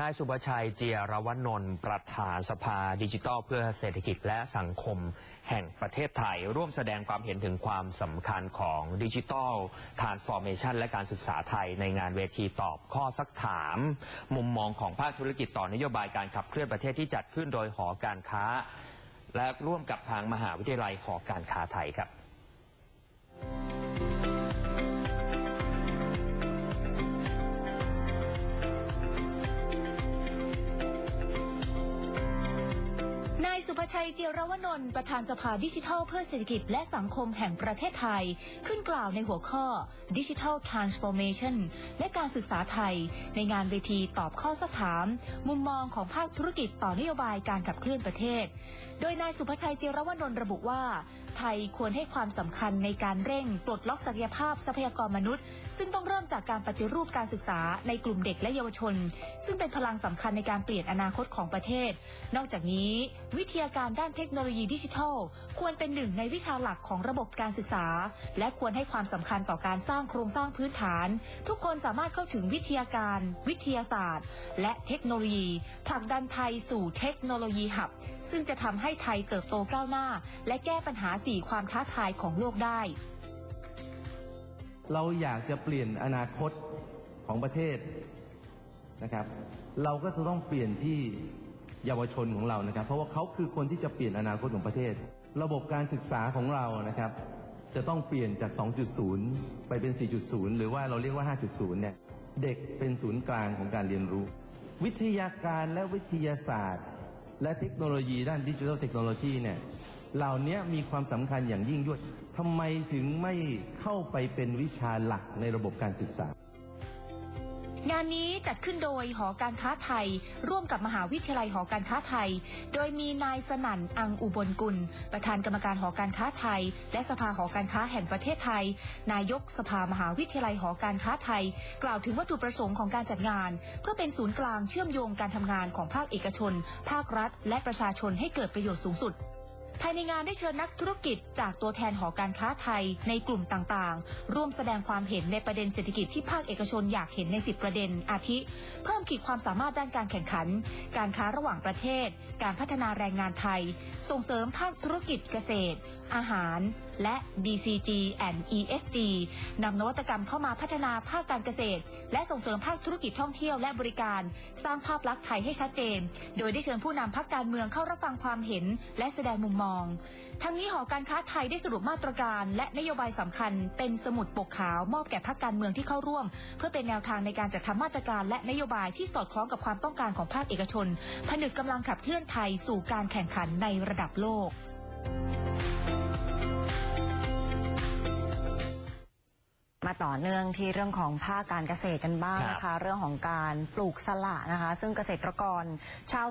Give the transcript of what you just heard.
นายสุบชัยเจียรวนนท์ประธานสภาดิจิทัลเพื่อเศรษฐกิจและสังคมแห่งประเทศไทย ร่วมแสดงความเห็นถึงความสำคัญของดิจิทัลทานส์ฟอร์เมชันและการศึกษาไทยในงานเวทีตอบข้อสักถาม มุมมองของภาคธุรกิจต่อนโยบายการขับเคลื่อนประเทศที่จัดขึ้นโดยหอการค้า และร่วมกับทางมหาวิทยาลัยหอการค้าไทยครับ ภชัยเจียรวนนท์ประธานสภาดิจิทัลเพื่อเศรษฐกิจและสังคมแห่งประเทศไทย ขึ้นกล่าวในหัวข้อ Digital Transformation และการศึกษาไทย ในงานเวทีตอบข้อสักถาม มุมมองของภาคธุรกิจต่อนโยบายการขับเคลื่อนประเทศ โดยนายสุภชัยเจียรวนนท์ระบุว่า ไทยควรให้ความสำคัญในการเร่งปลดล็อกศักยภาพทรัพยากรมนุษย์ ซึ่งต้องเริ่มจากการปฏิรูปการศึกษาในกลุ่มเด็กและเยาวชน ซึ่งเป็นพลังสำคัญในการเปลี่ยนอนาคตของประเทศ นอกจากนี้ วิทยาการด้านเทคโนโลยีดิจิทัล ควรเป็นหนึ่งในวิชาหลักของระบบการศึกษา และควรให้ความสำคัญต่อการสร้างโครงสร้างพื้นฐาน ทุกคนสามารถเข้าถึงวิทยาการ วิทยาศาสตร์ และเทคโนโลยีผลักดันไทยสู่เทคโนโลยีหับ ซึ่งจะทำให้ไทยเติบโตก้าวหน้า และแก้ปัญหาสี่ความท้าทายของโลกได้ เราอยากจะเปลี่ยนอนาคตของประเทศนะครับ เราก็จะต้องเปลี่ยนที่ เยาวชนของเรานะครับ เพราะว่าเขาคือคนที่จะเปลี่ยนอนาคตของประเทศ ระบบการศึกษาของเรานะครับ จะต้องเปลี่ยนจาก 2.0 ไปเป็น 4.0 หรือว่าเราเรียกว่า 5.0 เนี่ยเด็กเป็นศูนย์กลางของการเรียนรู้ วิทยาการและวิทยาศาสตร์ และเทคโนโลยีด้านดิจิทัลเทคโนโลยีเนี่ยเหล่านี้มีความสำคัญอย่างยิ่งยวดทำไมถึงไม่เข้าไปเป็นวิชาหลักในระบบการศึกษา งานนี้จัดขึ้นโดยหอการค้าไทย ร่วมกับมหาวิทยาลัยหอการค้าไทย โดยมีนายสนั่นอังอุบลกุล ประธานกรรมการหอการค้าไทย และสภาหอการค้าแห่งประเทศไทย นายกสภามหาวิทยาลัยหอการค้าไทย กล่าวถึงวัตถุประสงค์ของการจัดงาน เพื่อเป็นศูนย์กลางเชื่อมโยงการทำงานของภาคเอกชน ภาครัฐ และประชาชนให้เกิดประโยชน์สูงสุด ภายในงานได้เชิญนักธุรกิจจากตัวแทนหอการค้าไทยในกลุ่มต่างๆ ร่วมแสดงความเห็นในประเด็นเศรษฐกิจที่ภาคเอกชนอยากเห็นใน 10 ประเด็น อาทิ เพิ่มขีดความสามารถด้านการแข่งขัน การค้าระหว่างประเทศ การพัฒนาแรงงานไทย ส่งเสริมภาคธุรกิจเกษตรอาหาร และ BCG and ESG นำนวัตกรรมเข้ามาพัฒนาภาคการเกษตร และส่งเสริมภาคธุรกิจท่องเที่ยวและบริการ สร้างภาพลักษณ์ไทยให้ชัดเจน โดยได้เชิญผู้นำพักการเมืองเข้ารับฟังความเห็น และแสดงมุมมอง ทั้งนี้หอการค้าไทยได้สรุปมาตรการ และนโยบายสำคัญ เป็นสมุดปกขาวมอบแก่พักการเมืองที่เข้าร่วม เพื่อเป็นแนวทางในการจัดทำมาตรการ และนโยบายที่สอดคล้องกับความต้องการของภาคเอกชน ผนึกกำลังขับเคลื่อนไทยสู่การแข่งขันในระดับโลก มาต่อเนื่องที่เรื่องของภาคการเกษตรกันบ้างนะคะ เรื่องของการปลูกสละนะคะ ซึ่งเกษตรกรชาว